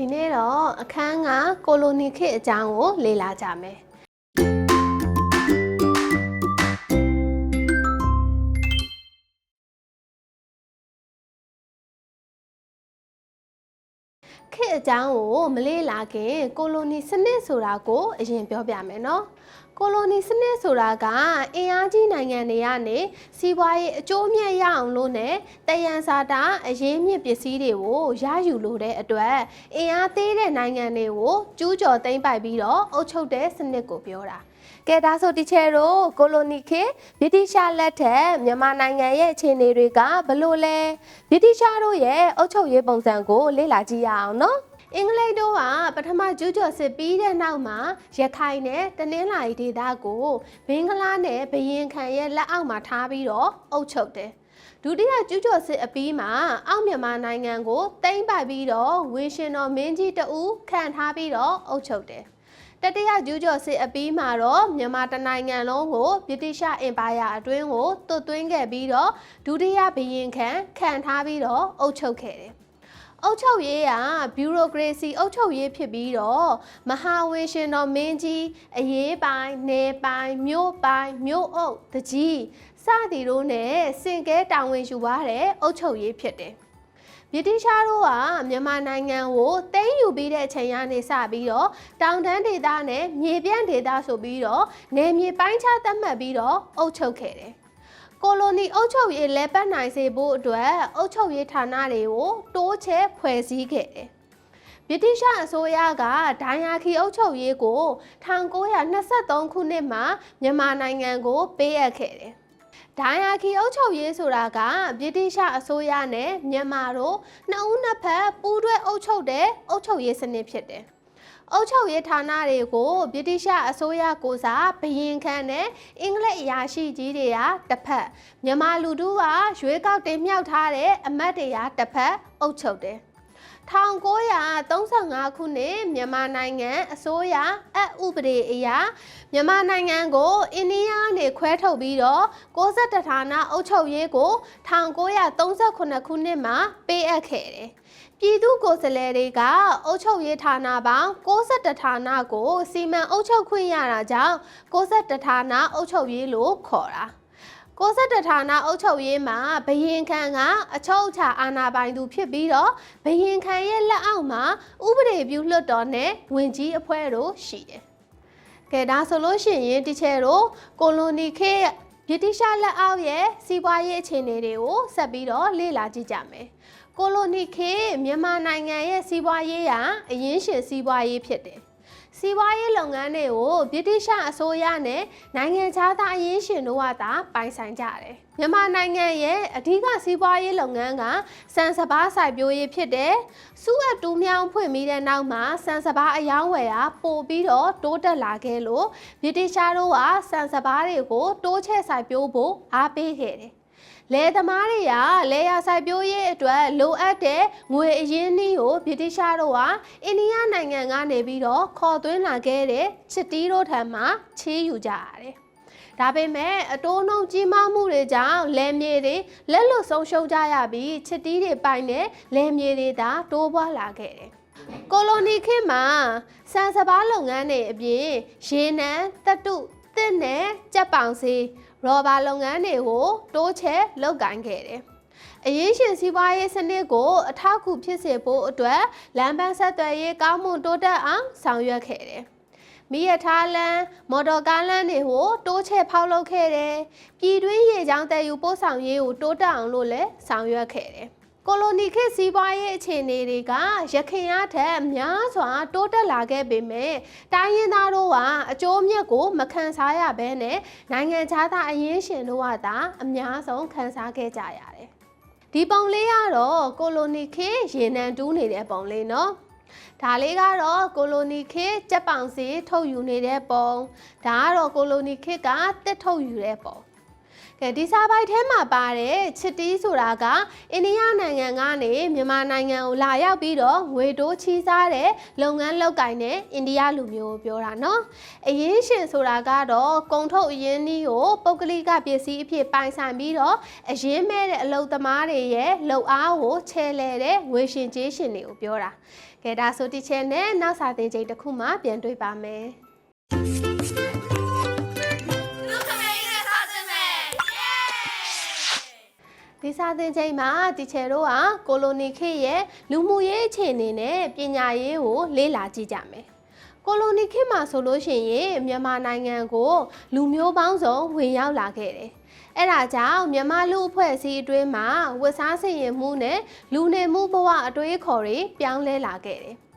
ဒီနေ့တော့အခန်းကကိုလိုနီခေတ်အကြောင်းကိုလေ့လာကြမယ် ခေတ်အကြောင်းကိုမလေ့လာခင်ကိုလိုနီစနစ်ဆိုတာကိုအရင်ပြောပြမယ်နော်ကိုလိုနီစနစ်ဆိုတာကအင်အားကြီးနိုင်ငံတွေကနေစီးပွားရေးအကျိုးမြတ်ရအောင်လို့နဲ့တယံစာတာအရေးမြစ်ပစ္စည်းတွေကိုရယူလို့တဲ့အတွက်အင်အားသေးတဲ့နိုင်ငံတွေကိုကျူးကျော်သိမ်းပိုက်ပြီးတော့အုပ်ချုပ်တဲ့စနစ်ကိုပြောတာ ကဲဒါဆိုတီချယ်တို့ကိုလိုနီခေတ်ဗြိတိရှားလက်ထက်မြန်မာနိုင်ငံရဲ့အခြေအနေတွေကဘလို့လဲဗြိတိရှားတို့ရဲ့အုပ်ချုပ်ရေးပုံစံကိုလေ့လာကြည့်ရအောင်နော်အင်္ဂလိပ်တို့ကပထမကျူးကျော်စစ်ပြီးတဲ့နောက်မှာရခိုင်နဲ့တနင်္လာရီဒေသကိုဘင်္ဂလားနဲ့ဘယင်ခံရဲ့လက်အောက်မှာထားပြီးတော့အုပ်ချုပ်တယ်။ဒုတိယကျူးကျော်စစ်အပြီးမှာအောက်မြန်မာနိုင်ငံကိုသိမ်းပိုက်ပြီးတော့ဝင်းရှင်တော်မင်းကြီးတဦးခံထားပြီးတော့အုပ်ချုပ်တယ်။ တတိယကျူးကျော်စစ်အပြီးမှာတော့မြန်မာတနိုင်ငံလုံးကိုဗြိတိရှအင်ပါယာအတွင်းကိုတွတ်သွင်းခဲ့ပြီးတော့ဒုတိယဘယင်ခံခံထားပြီးတော့အုပ်ချုပ်ခဲ့တယ်။အုပ်ချုပ်ရေးကဘျူရိုကရေစီအုပ်ချုပ်ရေးဖြစ်ပြီးတော့မဟာဝေရှင်တော်မင်းကြီးအရေးပိုင်းနယ်ပိုင်းမြို့ပိုင်းမြို့အုပ်တကြီးစသည်တို့နဲ့စင်ကဲတာဝန်ယူပါတဲ့အုပ်ချုပ်ရေးဖြစ်တယ် ဗြိတိရှားတို့ကမြန်မာနိုင်ငံကိုသိမ်းယူပြီးတဲ့အချိန်ကနေစပြီးတော့တောင်တန်းဒေသနဲ့မြေပြန့်ဒေသဆိုပြီးတော့နယ်မြေပိုင်းခြားသတ်မှတ်ပြီးတော့အုပ်ချုပ်ခဲ့တယ်ကိုလိုနီအုပ်ချုပ်ရေးလဲပတ်နိုင်စေဖို့အတွက်အုပ်ချုပ်ရေးဌာနတွေကိုတိုးချဲ့ဖွဲ့စည်းခဲ့တယ်။ဗြိတိရှအစိုးရကဒိုင်ယာခီအုပ်ချုပ်ရေးကို1923ခုနှစ်မှာမြန်မာနိုင်ငံကိုပေးအပ်ခဲ့တယ်။ ဒိုင်ယာခီအုပ်ချုပ်ရေးဆိုတာကဗြိတိရှအစိုးရနဲ့မြန်မာတို့နှစ်ဦးနှစ်ဖက်ပူးတွဲအုပ်ချုပ်တဲ့အုပ်ချုပ်ရေးစနစ်ဖြစ်တယ်။အုပ်ချုပ်ရေးဌာနတွေကိုဗြိတိရှအစိုးရကိုစားဘယင်ခန့်နဲ့အင်္ဂလိပ်အရာရှိကြီးတွေကတစ်ဖက်မြန်မာလူထုကရွေးကောက်တင်မြှောက်ထားတဲ့အမတ်တွေကတစ်ဖက်အုပ်ချုပ်တယ် 1935ခုနှစ်မြန်မာနိုင်ငံအစိုးရအဥပဒေအရမြန်မာနိုင်ငံကိုအိန္ဒိယကနေခွဲထုတ်ပြီးတော့62ဌာနအုပ်ချုပ်ရေးကို1938ခုနှစ်မှာပေးအပ်ခဲ့တယ်။ပြည်သူကိုယ်စားလှယ်တွေကအုပ်ချုပ်ရေးဌာနပေါင်း62ဌာနကိုစီမံအုပ်ချုပ်ခွင့်ရတာကြောင့်62ဌာနအုပ်ချုပ်ရေးလို့ခေါ်တာ 62ဌာနအုပ်ချုပ်ရေးမှာဘယင်ခံကအချုပ်အခြာအာဏာပိုင်သူဖြစ်ပြီးတော့ဘယင်ခံရဲ့လက်အောက်မှာဥပဒေပြုလွှတ်တော်နဲ့ဝင်ကြီးအဖွဲ့တို့ရှိတယ်။ကဲဒါဆိုလို့ရှိရင်တီချယ်တို့ကိုလိုနီခေတ်ဗြိတိရှလက်အောက်ရဲ့စီးပွားရေးအခြေအနေတွေကိုဆက်ပြီးတော့လေ့လာကြည့်ကြမယ်။ကိုလိုနီခေတ်မြန်မာနိုင်ငံရဲ့စီးပွားရေးကအရင်းရှင်စီးပွားရေးဖြစ်တယ်။ စီးပွားရေးလုပ်ငန်းတွေကိုဗြိတိရှအစိုးရနဲ့နိုင်ငံခြားသားအရင်းရှင်တို့ကသာပိုင်ဆိုင်ကြတယ်။မြန်မာနိုင်ငံရဲ့အဓိကစီးပွားရေးလုပ်ငန်းကစံစဘာစိုက်ပျိုးရေးဖြစ်တယ်။စုအပ်တူးမြောင်းဖွင့်ပြီးတဲ့နောက်မှာစံစဘာအယောင်းဝယ်ကပို့ပြီးတော့တိုးတက်လာခဲ့လို့ဗြိတိရှားတို့ကစံစဘာတွေကိုတိုးချဲ့စိုက်ပျိုးဖို့အားပေးခဲ့တယ်။ လယ်သမားတွေကလယ်ယာစိုက်ပျိုးရေးအတွက်လိုအပ်တဲ့ငွေအရင်းနှီးကိုဗြိတိရှားတို့ကအိန္ဒိယနိုင်ငံကနေပြီးတော့ခေါ်သွင်းလာခဲ့တဲ့ချစ်တီးတို့ထံမှာချေးယူကြရတယ်။ဒါပေမဲ့အတိုးနှုန်းကြီးမားမှုတွေကြောင့်လယ်မြေတွေလက်လွတ်ဆုံးရှုံးကြရပြီးချစ်တီးတွေပိုင်တဲ့လယ်မြေတွေသာတိုးပွားလာခဲ့တယ်။ကိုလိုနီခေတ်မှာစံစဘာလုပ်ငန်းတွေအပြင်ရေနံတတုတစ်နဲ့ကြက်ပောင်စီ ရော်ဘာလုပ်ငန်းတွေကိုတိုးချဲ့လုပ်ကိုင်ခဲ့တယ်။အရေးရှင်စီးပွားရေးစနစ်ကိုအထောက်အကူဖြစ်စေဖို့အတွက်လမ်းပန်းဆက်သွယ်ရေးကောင်းမွန်တိုးတက်အောင်ဆောင်ရွက်ခဲ့တယ်။မိရထားလမ်းမော်တော်ကားလမ်းတွေကိုတိုးချဲ့ဖောက်လုပ်ခဲ့တယ်။ပြည်တွင်းရေကြောင်းတည်ယူပို့ဆောင်ရေးကိုတိုးတက်အောင်လို့လည်းဆောင်ရွက်ခဲ့တယ်။ ကိုလိုနီခေတ်စီးပွားရေးအခြေအနေတွေကရခိုင်အားထက်များစွာတိုးတက်လာခဲ့ပေမဲ့တိုင်းရင်းသားတို့ကအကျိုးအမြတ်ကိုမခံစားရဘဲနဲ့နိုင်ငံခြားသားအရင်းရှင်တို့ကသာအများဆုံးခံစားခဲ့ကြရတယ်။ဒီပုံလေးကတော့ကိုလိုနီခေတ်ရေနံတူးနေတဲ့ပုံလေးနော်။ဒါလေးကတော့ကိုလိုနီခေတ်ကြက်ပောင်စီထုတ်ယူနေတဲ့ပုံဒါကတော့ကိုလိုနီခေတ်ကတစ်ထုတ်ယူတဲ့ပုံ ကဲဒီစာပိုက်ထဲမှာပါတဲ့ချစ်တီးဆိုတာကအိန္ဒိယနိုင်ငံကနေမြန်မာနိုင်ငံကိုလာရောက်ပြီးတော့ငွေတိုးချီးစားတဲ့လုပ်ငန်းလုပ်ကိုင်တဲ့အိန္ဒိယလူမျိုးကိုပြောတာနော်အရင်ရှင်ဆိုတာကတော့ကုံထုတ်အရင်နည်းကိုပုဂ္ဂလိကပစ္စည်းအဖြစ်ပိုင်ဆိုင်ပြီးတော့အရင်မဲ့တဲ့အလုပ်သမားတွေရဲ့လုပ်အားကိုချဲလဲတဲ့ငွေရှင်ကျေးရှင်တွေကိုပြောတာကဲဒါဆိုဒီချဲနဲ့နောက်စာသင်ချိန်တစ်ခုမှပြန်တွေ့ပါမယ် ဒီစာသင်ချိန်မှာတီချယ်တို့ကကိုလိုနီခေတ်ရဲ့လူမှုရေးအခြေအနေနဲ့ပညာရေးကိုလေ့လာကြည့်ကြမယ်။ကိုလိုနီခေတ်မှာဆိုလို့ရှိရင်မြန်မာနိုင်ငံကိုလူမျိုးပေါင်းစုံဝင်ရောက်လာခဲ့တယ်။အဲ့ဒါကြောင့်မြန်မာလူအဖွဲ့အစည်းအတွင်းမှာဝတ်စားစင်ရင်မှုနဲ့လူနေမှုဘဝအတွေးအခေါ်တွေပြောင်းလဲလာခဲ့တယ်။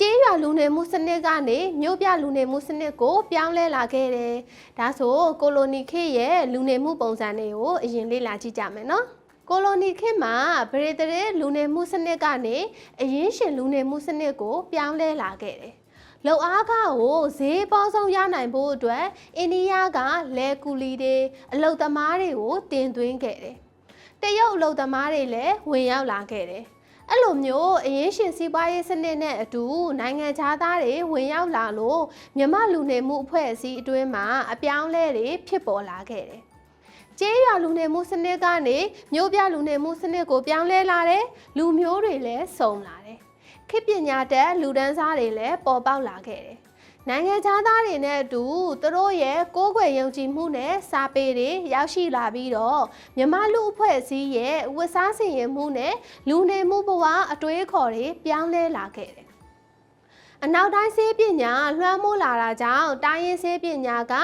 ကျေးရွာလူနေမှုစနစ်ကနေမြို့ပြလူနေမှုစနစ်ကို ပြောင်းလဲလာခဲ့တယ်။ဒါဆိုကိုလိုနီခေတ်ရဲ့လူနေမှုပုံစံတွေကိုအရင်လေ့လာကြည့်ကြမယ်နော်။ကိုလိုနီခေတ်မှာဗရေတရေလူနေမှုစနစ်ကနေအရင်ရှင်လူနေမှုစနစ်ကို ပြောင်းလဲလာခဲ့တယ်။လုံအားကားကိုဈေးပေါဆုံးရနိုင်ဖို့အတွက်အိန္ဒိယကလဲကူလီတွေအလုတ်သမားတွေကိုတင်သွင်းခဲ့တယ်။တရုတ်အလုတ်သမားတွေလည်းဝင်ရောက်လာခဲ့တယ်။ အဲ့လိုမျိုးအရင်ရှင်စီးပွားရေးစနစ်နဲ့အတူနိုင်ငံခြားသားတွေဝင်ရောက်လာလို့မြမလူနေမှုအဖွဲ့အစည်းအတွင်းမှာအပြောင်းလဲတွေဖြစ်ပေါ်လာခဲ့တယ်။ကျေးရွာလူနေမှုစနစ်ကနေမြို့ပြလူနေမှုစနစ်ကိုပြောင်းလဲလာတယ်။လူမျိုးတွေလည်းစုံလာတယ်။ခေတ်ပညာတက်လူဒန်းစားတွေလည်းပေါ်ပေါက်လာခဲ့တယ်။ နိုင်ငံခြားသားတွေနဲ့အတူသူတို့ရဲ့ကိုးကွယ်ယုံကြည်မှုနဲ့စာပေတွေရောက်ရှိလာပြီးတော့မြမလူအဖွဲ့အစည်းရဲ့ဝတ်စားစင်ရင်မှုနဲ့လူနေမှုဘဝအတွေးအခေါ်တွေပြောင်းလဲလာခဲ့တယ်။အနောက်တိုင်းဆေးပညာလွှမ်းမိုးလာတာကြောင့်တိုင်းရင်းဆေးပညာက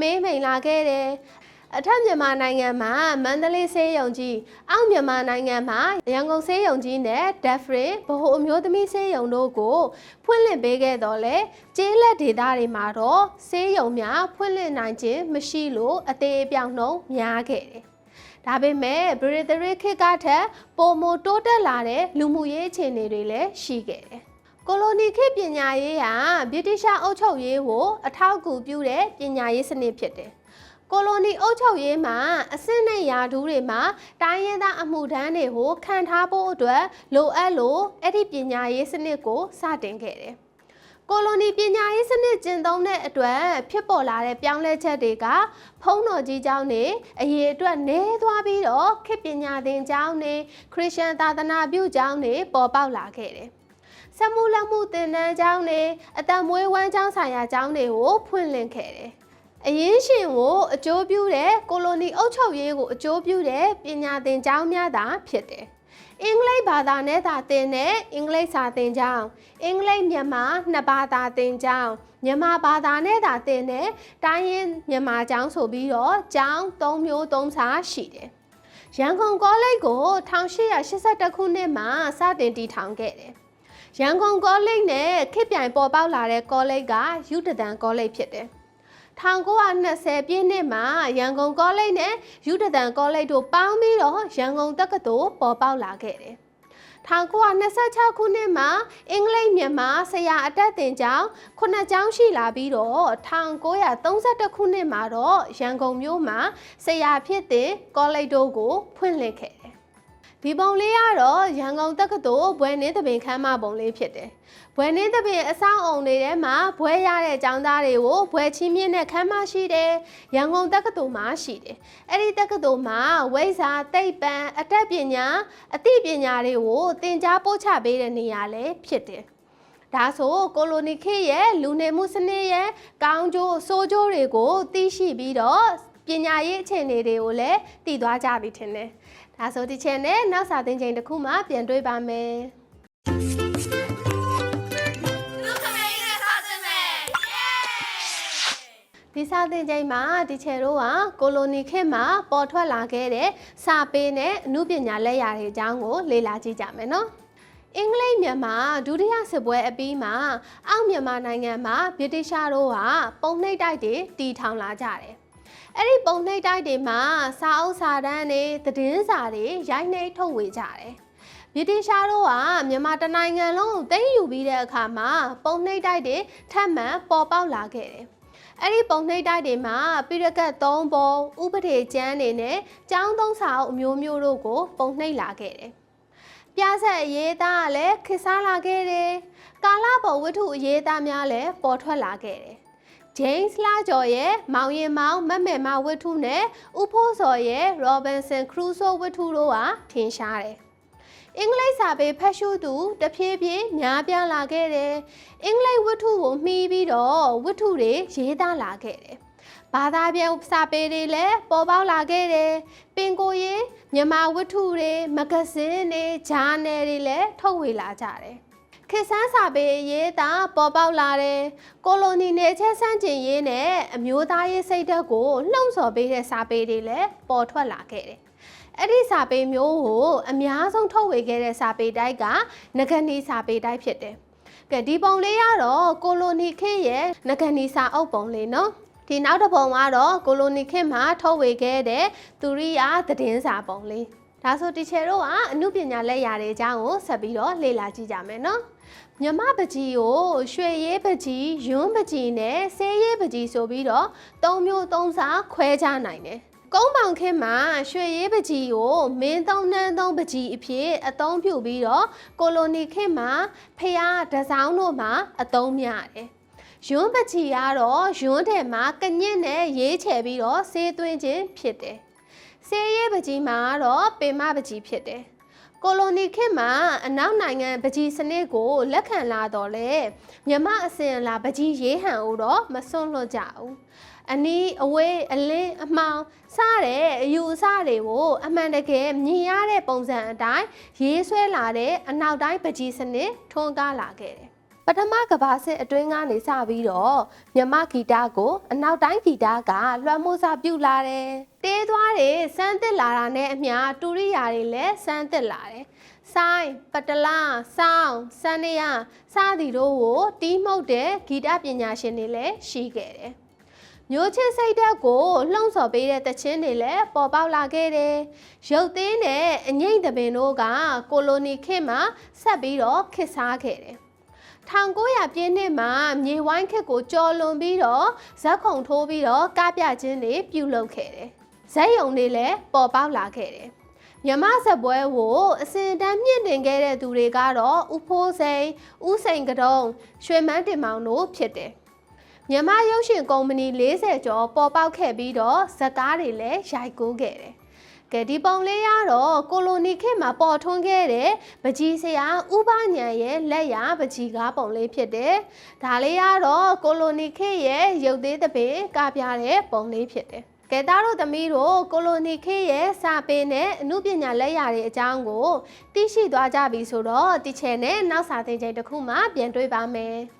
မေးမိန်လာခဲ့တယ်။ အထက်မြန်မာနိုင်ငံမှာမန္တလေးဆေးရုံကြီးအောက်မြန်မာနိုင်ငံမှာရန်ကုန်ဆေးရုံကြီးနဲ့ဒက်ဖရင်ဗဟိုအမျိုးသမီးဆေးရုံတို့ကိုဖွင့်လှစ်ပေးခဲ့တော့လေကျေးလက်ဒေသတွေမှာတော့ဆေးရုံများဖွင့်လှစ်နိုင်ခြင်းမရှိလို့အသေးအပြောင်နှုန်းများခဲ့တယ်။ဒါပေမဲ့ဗရီတရီခေတ်ကထက်ပိုမိုတိုးတက်လာတဲ့လူမှုရေးအခြေအနေတွေလည်းရှိခဲ့တယ်။ကိုလိုနီခေတ်ပညာရေးဟာဗြိတိရှအုပ်ချုပ်ရေးကိုအထောက်အကူပြုတဲ့ပညာရေးစနစ်ဖြစ်တယ်။ ကိုလိုနီအုပ်ချုပ်ရေးမှာအစစ်နဲ့ယာဒူးတွေမှာတိုင်းရင်းသားအမှုထမ်းတွေကိုခံထားဖို့အတွက်လိုအပ်လို့အဲ့ဒီပညာရေးစနစ်ကိုစတင်ခဲ့တယ်။ကိုလိုနီပညာရေးစနစ်ကျင့်သုံးတဲ့အတွက်ဖြစ်ပေါ်လာတဲ့ပြောင်းလဲချက်တွေကဖုံးတော်ကြီးကျောင်းနေအရေးအတွက်နေသွားပြီးတော့ခေတ်ပညာသင်ကျောင်းနေခရစ်ယာန်သာသနာပြုကျောင်းနေပေါ်ပေါက်လာခဲ့တယ်။စက်မှုလက်မှုသင်တန်းကျောင်းနေအတံမွေးဝမ်းကျောင်းဆိုင်ရာကျောင်းတွေကိုဖွင့်လှစ်ခဲ့တယ်။ အရင်ရှင်ကိုအကျိုးပြုတဲ့ကိုလိုနီအုပ်ချုပ်ရေးကိုအကျိုးပြုတဲ့ပညာသင်ကျောင်းများသာဖြစ်တယ်။အင်္ဂလိပ်ဘာသာနဲ့သာသင်တဲ့အင်္ဂလိပ်စာသင်ကျောင်းအင်္ဂလိပ်မြန်မာနှစ်ဘာသာသင်ကျောင်းမြန်မာဘာသာနဲ့သာသင်တဲ့တိုင်းရင်းမြန်မာကျောင်းဆိုပြီးတော့ကျောင်း၃မျိုး၃စာရှိတယ်။ရန်ကုန်ကောလိပ်ကို1882ခုနှစ်မှာစတင်တည်ထောင်ခဲ့တယ်။ရန်ကုန်ကောလိပ်နဲ့ခေတ်ပြိုင်ပေါ်ပေါက်လာတဲ့ကောလိပ်ကယူတဒန်ကောလိပ်ဖြစ်တယ်။ 1920ပြည့်နှစ်မှာရန်ကုန်ကောလိပ်နဲ့ယူဒတန်ကောလိပ်တို့ပေါင်းပြီးတော့ရန်ကုန်တက္ကသိုလ်ပေါ်ပေါက်လာခဲ့တယ်။1926ခုနှစ်မှာအင်္ဂလိပ်မြန်မာဆရာအတက်တင်ကျောင်းခုနှစ်ကျောင်းရှိလာပြီးတော့1932ခုနှစ်မှာတော့ရန်ကုန်မြို့မှာဆရာဖြစ်တဲ့ကောလိပ်တို့ကိုဖွင့်လှစ်ခဲ့တယ်။ ဒီပုံလေးကတော့ရန်ကုန်တက္ကသိုလ်ဘွဲနင်းသပင်ခန်းမပုံလေးဖြစ်တယ်။ဘွဲနင်းသပင်အဆောင်အုံတွေထဲမှာဘွဲရတဲ့ကျောင်းသားတွေကိုဘွဲချင်းမြင့်တဲ့ခန်းမရှိတယ်။ရန်ကုန်တက္ကသိုလ်မှာရှိတယ်။အဲ့ဒီတက္ကသိုလ်မှာဝိဇ္ဇာသိပ္ပံအတတ်ပညာအသိပညာတွေကိုသင်ကြားပို့ချပေးတဲ့နေရာလည်းဖြစ်တယ်။ဒါဆိုကိုလိုနီခေတ်ရဲ့လူနေမှုစနစ်ရဲ့ကောင်းကျိုးဆိုးကျိုးတွေကိုသိရှိပြီးတော့ပညာရေးအခြေအနေတွေကိုလည်းသိသွားကြပြီထင်တယ်။ ဒါဆိုဒီချက်နဲ့နောက်စာသင်ချိန်တစ်ခုမှပြန်တွေ့ပါမယ်။လူခမေးနဲ့စားခြင်းပဲဒီစာသင်ချိန်မှာဒီချယ်တို့ကကိုလိုနီခေတ်မှာပေါ်ထွက်လာခဲ့တဲ့စာပေနဲ့အမှုပညာလက်ရာတွေအကြောင်းကို လေ့လာကြည့်ကြမယ်နော်။အင်္ဂလိပ်မြန်မာဒုတိယစစ်ပွဲအပြီးမှာအောက်မြန်မာနိုင်ငံမှာဗြိတိရှားတို့ကပုံနှိပ်တိုက်တွေတီထောင်လာကြတယ်။ အဲ့ဒီပုံနှိပ်တိုက်တွေမှာစာအုပ်စာတမ်းတွေသတင်းစာတွေရိုက်နှိပ်ထုတ်ဝေကြတယ်။ဗြိတိရှားတို့ကမြန်မာတနိုင်ငံလုံးကိုသိမ်းယူပြီးတဲ့အခါမှာပုံနှိပ်တိုက်တွေထပ်မံပေါ်ပေါက်လာခဲ့တယ်အဲ့ဒီပုံနှိပ်တိုက်တွေမှာပိရကတ်၃ပုံဥပဒေကျမ်းတွေနဲ့ကျောင်းသုံးစာအုပ်အမျိုးမျိုးတို့ကို ပုံနှိပ်လာခဲ့တယ်။ပြဆက်အရေးသားကလည်းခေတ်စားလာခဲ့တယ်။ကာလပေါ်ဝတ္ထုအရေးသားများလည်းပေါ်ထွက်လာခဲ့တယ်။ James လာကျော်ရဲ့မောင်ရင်မောင်မတ်မယ်မဝတ္ထုနဲ့ဥဖိုးစော်ရဲ့ Robinson Crusoe ဝတ္ထုတို့ဟာထင်ရှားတယ်။အင်္ဂလိပ်စာပေဖတ်ရှုသူတဖြည်းဖြည်းများပြားလာခဲ့တယ်။အင်္ဂလိပ်ဝတ္ထုကိုမှီပြီးတော့ဝတ္ထုတွေရေးသားလာခဲ့တယ်။ဘာသာပြန်စာပေတွေလည်းပေါ်ပေါက်လာခဲ့တယ်။ပင်ကိုရေးမြန်မာဝတ္ထုတွေမဂဇင်းတွေဂျာနယ်တွေလည်းထုတ်ဝေလာကြတယ်။ ခေတ်ဆန်းစာပေရေးသားပေါ်ပေါက်လာတယ်။ကိုလိုနီနယ်ချဲဆန်းကျင်ရေးနဲ့အမျိုးသားရေးစိတ်ဓာတ်ကိုလှုံ့ဆော်ပေးတဲ့စာပေတွေလည်းပေါ်ထွက်လာခဲ့တယ်။အဲ့ဒီစာပေမျိုးကိုအများဆုံးထုတ်ဝေခဲ့တဲ့စာပေတိုက်ကငကနီစာပေတိုက်ဖြစ်တယ်။ကဲဒီပုံလေးကတော့ကိုလိုနီခေတ်ရဲ့ငကနီစာအုပ်ပုံလေးနော်။ဒီနောက်တစ်ပုံကတော့ကိုလိုနီခေတ်မှာထုတ်ဝေခဲ့တဲ့သူရိယာသတင်းစာပုံလေး။ဒါဆိုတီချယ်တို့ကအမှုပညာလက်ရာတွေအကြောင်းကိုဆက်ပြီးတော့လေ့လာကြည့်ကြမယ်နော်။ မြမပကြီးကိုရွှေရေးပကြီး၊ယွန်းပကြီးနဲ့ဆေးရေးပကြီးဆိုပြီးတော့သုံးမျိုးသုံးစားခွဲခြားနိုင်တယ်။ကုန်းပေါင်ခင်းမှာရွှေရေးပကြီးကိုမင်းသုံးနှန်းသုံးပကြီးအဖြစ်အသုံးပြုပြီးတော့ကိုလိုနီခင်းမှာဖျားတစောင်းတို့မှာအသုံးများတယ်။ယွန်းပကြီးကတော့ယွန်းထဲမှာကညစ်နဲ့ရေးချယ်ပြီးတော့ဆေးသွင်းခြင်းဖြစ်တယ်။ဆေးရေးပကြီးမှာတော့ပင်မပကြီးဖြစ်တယ်။ ကိုလိုနီခေတ်မှာအနောက်နိုင်ငံပကြီးစနစ်ကိုလက်ခံလာတော့လေမြမအစဉ်အလာပကြီးရေးဟန်ဦးတော့မစွန့်လွတ်ကြဘူးအနီးအဝေးအလင်းအမှောင်စတဲ့အယူအဆတွေကိုအမှန်တကယ်မြင်ရတဲ့ပုံစံအတိုင်းရေးဆွဲလာတဲ့အနောက်တိုင်းပကြီးစနစ်ထွန်းကားလာခဲ့တယ် ပထမကဘာစစ်အတွင်းကနေစပြီးတော့မြမဂီတကိုအနောက်တိုင်းဂီတကလွှမ်းမိုးစာပြုလာတယ်။တေးသွားတွေစမ်းသစ်လာတာနဲ့အမျှတူရိယာတွေလည်းစမ်းသစ်လာတယ်။ဆိုင်းပတလာစောင်းစန္ဒရစသည်တို့ကိုတီးမှုတ်တဲ့ဂီတပညာရှင်တွေလည်းရှိခဲ့တယ်။မျိုးချစ်စိတ်ဓာတ်ကိုလှုံ့ဆော်ပေးတဲ့တခြင်းတွေလည်းပေါ်ပေါက်လာခဲ့တယ်။ရုပ်သေးနဲ့အငိမ့်တပင်တို့ကကိုလိုနီခေတ်မှာဆက်ပြီးတော့ခေတ်စားခဲ့တယ်။ 1900ပြည့်နှစ်မှာမြေဝိုင်းခက်ကိုကြော်လွန်ပြီးတော့ဇက်ခုံထိုးပြီးတော့ကပြခြင်းတွေပြုလုပ်ခဲ့တယ်။ဇက်ယုံတွေလည်းပေါ်ပေါက်လာခဲ့တယ်။မြမဆက်ပွဲကိုအစင်တန်းမြင့်တင်ခဲ့တဲ့သူတွေကတော့ဥဖိုးစိန်၊ဥစိန်ကတုံရွှေမန်းတင်မောင်တို့ဖြစ်တယ်။မြမရုပ်ရှင်ကုမ္ပဏီ40ကျော်ပေါ်ပေါက်ခဲ့ပြီးတော့ဇက်ကားတွေလည်းရိုက်ကူးခဲ့တယ်။ ကဲဒီပုံလေးရတော့ကိုလိုနီခေတ်မှာပေါ်ထွန်းခဲ့တဲ့ပကြီးဆရာဥပညံရဲ့လက်ရပကြီးကားပုံလေးဖြစ်တယ်။ဒါလေးကတော့ကိုလိုနီခေတ်ရဲ့ရုပ်သေးသပင်ကပြတဲ့ပုံလေးဖြစ်တယ်။ကဲသားတို့သမီးတို့ကိုလိုနီခေတ်ရဲ့စာပေနဲ့အမှုပညာလက်ရာတွေအကြောင်းကိုသိရှိသွားကြပြီဆိုတော့ဒီချယ်နဲ့နောက်စာသင်ချိန်တစ်ခုမှပြန်တွေ့ပါမယ်။